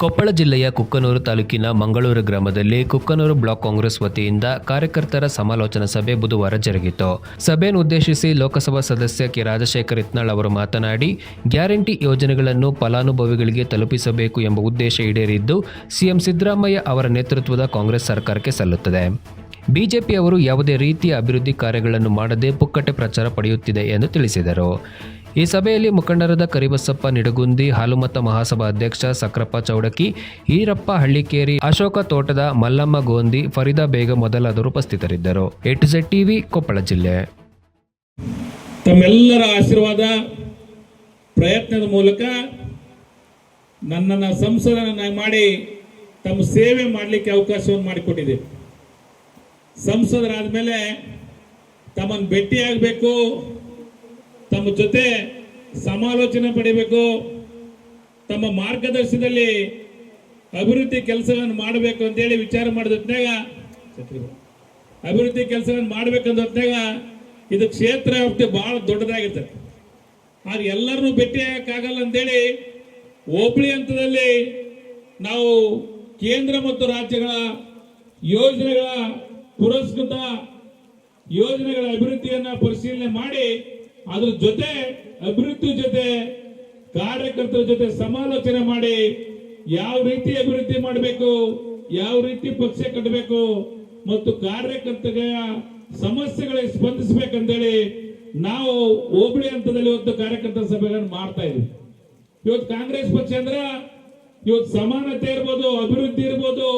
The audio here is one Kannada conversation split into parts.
ಕೊಪ್ಪಳ ಜಿಲ್ಲೆಯ ಕುಕ್ಕನೂರು ತಾಲೂಕಿನ ಮಂಗಳೂರು ಗ್ರಾಮದಲ್ಲಿ ಕುಕ್ಕನೂರು ಬ್ಲಾಕ್ ಕಾಂಗ್ರೆಸ್ ವತಿಯಿಂದ ಕಾರ್ಯಕರ್ತರ ಸಮಾಲೋಚನಾ ಸಭೆ ಬುಧವಾರ ಜರುಗಿತು. ಸಭೆಯನ್ನು ಉದ್ದೇಶಿಸಿ ಲೋಕಸಭಾ ಸದಸ್ಯ ಕೆ. ರಾಜಶೇಖರ್ ಇತ್ನಾಳ್ ಅವರು ಮಾತನಾಡಿ, ಗ್ಯಾರಂಟಿ ಯೋಜನೆಗಳನ್ನು ಫಲಾನುಭವಿಗಳಿಗೆ ತಲುಪಿಸಬೇಕು ಎಂಬ ಉದ್ದೇಶ ಈಡೇರಿದ್ದು, ಸಿಎಂ ಸಿದ್ದರಾಮಯ್ಯ ಅವರ ನೇತೃತ್ವದ ಕಾಂಗ್ರೆಸ್ ಸರ್ಕಾರಕ್ಕೆ ಸಲ್ಲುತ್ತದೆ. ಬಿಜೆಪಿಯವರು ಯಾವುದೇ ರೀತಿಯ ಅಭಿವೃದ್ಧಿ ಕಾರ್ಯಗಳನ್ನು ಮಾಡದೆ ಪುಕ್ಕಟೆ ಪ್ರಚಾರ ಪಡೆಯುತ್ತಿದೆ ಎಂದು ತಿಳಿಸಿದರು. ಈ ಸಭೆಯಲ್ಲಿ ಮುಖಂಡರಾದ ಕರಿಬಸಪ್ಪ ನಿಡಗುಂದಿ, ಹಾಲುಮತ ಮಹಾಸಭಾ ಅಧ್ಯಕ್ಷ ಸಕ್ರಪ್ಪ ಚೌಡಕಿ ಈರಪ್ಪ ಹಳ್ಳಿಕೇರಿ, ಅಶೋಕ ತೋಟದ ಮಲ್ಲಮ್ಮ ಗೋಂದಿ, ಫರೀದಾ ಬೇಗ ಮೊದಲಾದರು ಉಪಸ್ಥಿತರಿದ್ದರು. ಎ ಜೆಡ್ ಟಿವಿ, ಕೊಪ್ಪಳ ಜಿಲ್ಲೆ. ತಮ್ಮೆಲ್ಲರ ಆಶೀರ್ವಾದ, ಪ್ರಯತ್ನದ ಮೂಲಕ ನನ್ನನ್ನು ಸಂಸದನನ್ನಾಗಿ ಮಾಡಿ ತಮ್ಮ ಸೇವೆ ಮಾಡಲಿಕ್ಕೆ ಅವಕಾಶವನ್ನು ಮಾಡಿಕೊಟ್ಟಿದೆ. ಸಂಸದರಾದ ಮೇಲೆ ತಮ್ಮನ್ನು ಭೇಟಿಯಾಗಬೇಕು. ತಮ್ಮ ಜೊತೆ ಸಮಾಲೋಚನೆ ಪಡಿಬೇಕು, ತಮ್ಮ ಮಾರ್ಗದರ್ಶನದಲ್ಲಿ ಅಭಿವೃದ್ಧಿ ಕೆಲಸಗಳನ್ನು ಮಾಡಬೇಕು ಅಂತೇಳಿ ವಿಚಾರ ಮಾಡಿದ ಹೊತ್ತಿನಾಗ ಅಭಿವೃದ್ಧಿ ಕೆಲಸಗಳನ್ನು ಮಾಡ್ಬೇಕಂದ ಹೊತ್ತಿನಾಗ ಇದು ಕ್ಷೇತ್ರ ವ್ಯಾಪ್ತಿ ಬಹಳ ದೊಡ್ಡದಾಗಿರ್ತದೆ ಆದ್ರೆ ಎಲ್ಲರನ್ನೂ ಭೇಟಿ ಅಂತ ಅಂತೇಳಿ ಹೋಬಳಿ ಹಂತದಲ್ಲಿ ನಾವು ಕೇಂದ್ರ ಮತ್ತು ರಾಜ್ಯಗಳ ಯೋಜನೆಗಳ ಪುರಸ್ಕೃತ ಯೋಜನೆಗಳ ಅಭಿವೃದ್ಧಿಯನ್ನ ಪರಿಶೀಲನೆ ಮಾಡಿ ಅದ್ರ ಜೊತೆ ಅಭಿವೃದ್ಧಿ ಜೊತೆ ಕಾರ್ಯಕರ್ತರ ಜೊತೆ ಸಮಾಲೋಚನೆ ಮಾಡಿ ಯಾವ ರೀತಿ ಅಭಿವೃದ್ಧಿ ಮಾಡಬೇಕು, ಯಾವ ರೀತಿ ಪಕ್ಷ ಕಟ್ಟಬೇಕು ಮತ್ತು ಕಾರ್ಯಕರ್ತರ ಸಮಸ್ಯೆಗಳಿಗೆ ಸ್ಪಂದಿಸಬೇಕಂತೇಳಿ ನಾವು ಹೋಬಳಿ ಹಂತದಲ್ಲಿ ಇವತ್ತು ಕಾರ್ಯಕರ್ತರ ಸಭೆಗಳನ್ನು ಮಾಡ್ತಾ ಇದ್ದೀವಿ. ಇವತ್ತು ಕಾಂಗ್ರೆಸ್ ಪಕ್ಷ ಅಂದ್ರ ಇವತ್ತು ಸಮಾನತೆ ಇರ್ಬೋದು, ಅಭಿವೃದ್ಧಿ ಇರ್ಬೋದು,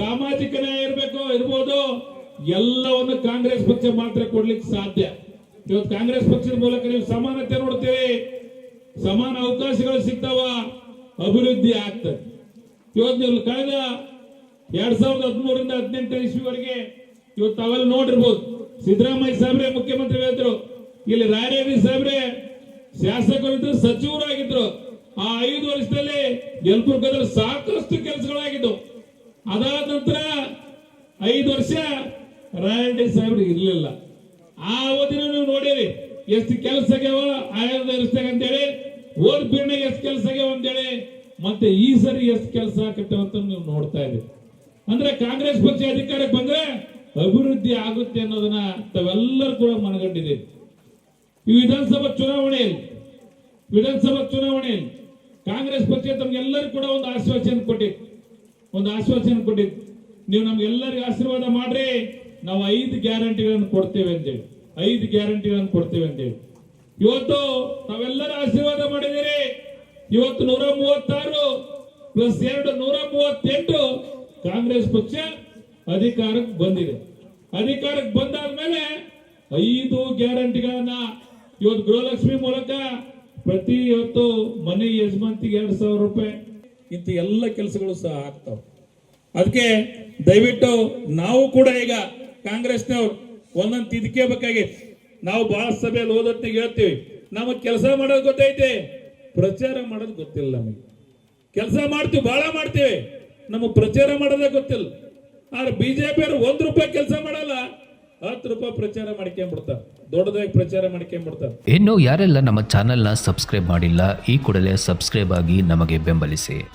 ಸಾಮಾಜಿಕ ನ್ಯಾಯ ಇರಬೇಕು, ಇರ್ಬೋದು, ಎಲ್ಲವನ್ನು ಕಾಂಗ್ರೆಸ್ ಪಕ್ಷ ಮಾತ್ರ ಕೊಡ್ಲಿಕ್ಕೆ ಸಾಧ್ಯ. ಇವತ್ತು ಕಾಂಗ್ರೆಸ್ ಪಕ್ಷದ ಮೂಲಕ ನೀವು ಸಮಾನತೆ ನೋಡ್ತೀರಿ ಸಮಾನ ಅವಕಾಶಗಳು ಸಿಗ್ತಾವ, ಅಭಿವೃದ್ಧಿ ಆಗ್ತದೆ. ಇವತ್ತು ನೀವು ಕಳೆದ ಎರಡ್ ಸಾವಿರದ ಹದಿಮೂರರಿಂದ ಹದಿನೆಂಟು ಇಸ್ವಿವರೆಗೆ ಇವತ್ತು ತಾವೆಲ್ಲ ನೋಡಿರ್ಬೋದು. ಸಿದ್ದರಾಮಯ್ಯ ಸಾಹೇಬ್ರೆ ಮುಖ್ಯಮಂತ್ರಿ ಹೇಳಿದ್ರು, ಇಲ್ಲಿ ರಾಯರೇವಿ ಸಾಹೇಬ್ರೆ ಶಾಸಕರಿದ್ರು ಸಚಿವರಾಗಿದ್ರು. ಆ ಐದು ವರ್ಷದಲ್ಲಿ ಯಲಬುರ್ಗದಲ್ಲಿ ಸಾಕಷ್ಟು ಕೆಲಸಗಳಾಗಿದ್ದವು. ಅದಾದ ನಂತರ ಐದು ವರ್ಷ ರಾಯರೆಡ್ಡಿ ಸಾಹೇಬ್ರಿಗೆ ಇರ್ಲಿಲ್ಲ. ಆ ಅವಧಿನ ನೀವು ನೋಡಿರಿ. ಎಷ್ಟು ಕೆಲಸ ಆಗ್ಯಾವ ಆಯರ್ ವರ್ಷದಾಗ ಅಂತೇಳಿ ಓದ್ ಪೀರ್ಣಾಗ ಎಷ್ಟು ಕೆಲಸ ಆಗ್ಯಾವ ಅಂತೇಳಿ, ಮತ್ತೆ ಈ ಸರಿ ಎಷ್ಟು ಕೆಲಸ ಆಗತ್ತೆ ಅಂತ ನೀವು ನೋಡ್ತಾ ಇದ್ದೀವಿ ಅಂದ್ರೆ ಕಾಂಗ್ರೆಸ್ ಪಕ್ಷ ಅಧಿಕಾರಕ್ಕೆ ಬಂದ್ರೆ ಅಭಿವೃದ್ಧಿ ಆಗುತ್ತೆ ಅನ್ನೋದನ್ನ ತಾವೆಲ್ಲರೂ ಕೂಡ ಮನಗಂಡಿದ್ದೀರಿ ಈ ವಿಧಾನಸಭಾ ಚುನಾವಣೆಯಲ್ಲಿ ವಿಧಾನಸಭಾ ಚುನಾವಣೆಯಲ್ಲಿ ಕಾಂಗ್ರೆಸ್ ಪಕ್ಷ ತಮ್ಗೆಲ್ಲರೂ ಕೂಡ ಒಂದು ಆಶ್ವಾಸನೆ ಕೊಟ್ಟಿತ್ತು. ಒಂದು ಆಶ್ವಾಸನೆ ಕೊಟ್ಟಿತ್ತು. ನೀವು ನಮ್ಗೆಲ್ಲರಿಗೂ ಆಶೀರ್ವಾದ ಮಾಡ್ರಿ. ನಾವು ಐದು ಗ್ಯಾರಂಟಿಗಳನ್ನು ಕೊಡ್ತೇವೆ ಅಂತೇಳಿ. ಐದು ಗ್ಯಾರಂಟಿಗಳನ್ನು ಕೊಡ್ತೇವೆ ಅಂತೇಳಿ. ಇವತ್ತು ನಾವೆಲ್ಲರ ಆಶೀರ್ವಾದ ಮಾಡಿದಿರಿ ಇವತ್ತು ನೂರ ಮೂವತ್ತಾರು ಪ್ಲಸ್ ಎರಡು ನೂರ ಮೂವತ್ತೆಂಟು ಕಾಂಗ್ರೆಸ್ ಪಕ್ಷ ಅಧಿಕಾರಕ್ಕೆ ಬಂದಿದೆ. ಅಧಿಕಾರಕ್ಕೆ ಬಂದಾದ್ಮೇಲೆ ಐದು ಗ್ಯಾರಂಟಿಗಳನ್ನ ಇವತ್ತು ಗೃಹಲಕ್ಷ್ಮಿ ಮೂಲಕ ಪ್ರತಿ ಇವತ್ತು ಮನೆ ಯಜಮಾಂತಿಗೆ ಎರಡು ಸಾವಿರ ರೂಪಾಯಿ. ಇಂಥ ಎಲ್ಲ ಕೆಲಸಗಳು ಸಹ ಆಗ್ತಾವ. ಅದಕ್ಕೆ ದಯವಿಟ್ಟು ನಾವು ಕೂಡ ಈಗ ಕಾಂಗ್ರೆಸ್ನವ್ರು ಒಂದೊಂದು ತಿದ್ಕೋಬೇಕಾಗಿತ್ತು ನಾವು ಬಹಳ ಸಭೆಯಲ್ಲಿ ಓದೊತ್ತಿಗೆ ಹೇಳ್ತೀವಿ. ನಮಗೆ ಕೆಲಸ ಮಾಡೋದು ಗೊತ್ತೈತೆ. ಪ್ರಚಾರ ಮಾಡೋದು ಗೊತ್ತಿಲ್ಲ ನಮಗೆ. ಕೆಲಸ ಮಾಡ್ತೀವಿ ಬಹಳ ಮಾಡ್ತೀವಿ. ನಮಗೆ ಪ್ರಚಾರ ಮಾಡೋದೇ ಗೊತ್ತಿಲ್ಲ. ಆದ್ರೆ ಬಿಜೆಪಿ ಅವರು ಒಂದ್ ರೂಪಾಯಿ ಕೆಲಸ ಮಾಡಲ್ಲ, ಹತ್ತು ರೂಪಾಯಿ ಪ್ರಚಾರ ಮಾಡ್ಕೊಂಡ್ಬಿಡ್ತಾರೆ ದೊಡ್ಡದಾಗಿ ಪ್ರಚಾರ ಮಾಡ್ಕೊಂಡ್ಬಿಡ್ತಾರೆ ಇನ್ನು ಯಾರೆಲ್ಲ ನಮ್ಮ ಚಾನೆಲ್ನ ಸಬ್ಸ್ಕ್ರೈಬ್ ಮಾಡಿಲ್ಲ, ಈ ಕೂಡಲೇ ಸಬ್ಸ್ಕ್ರೈಬ್ ಆಗಿ ನಮಗೆ ಬೆಂಬಲಿಸಿ.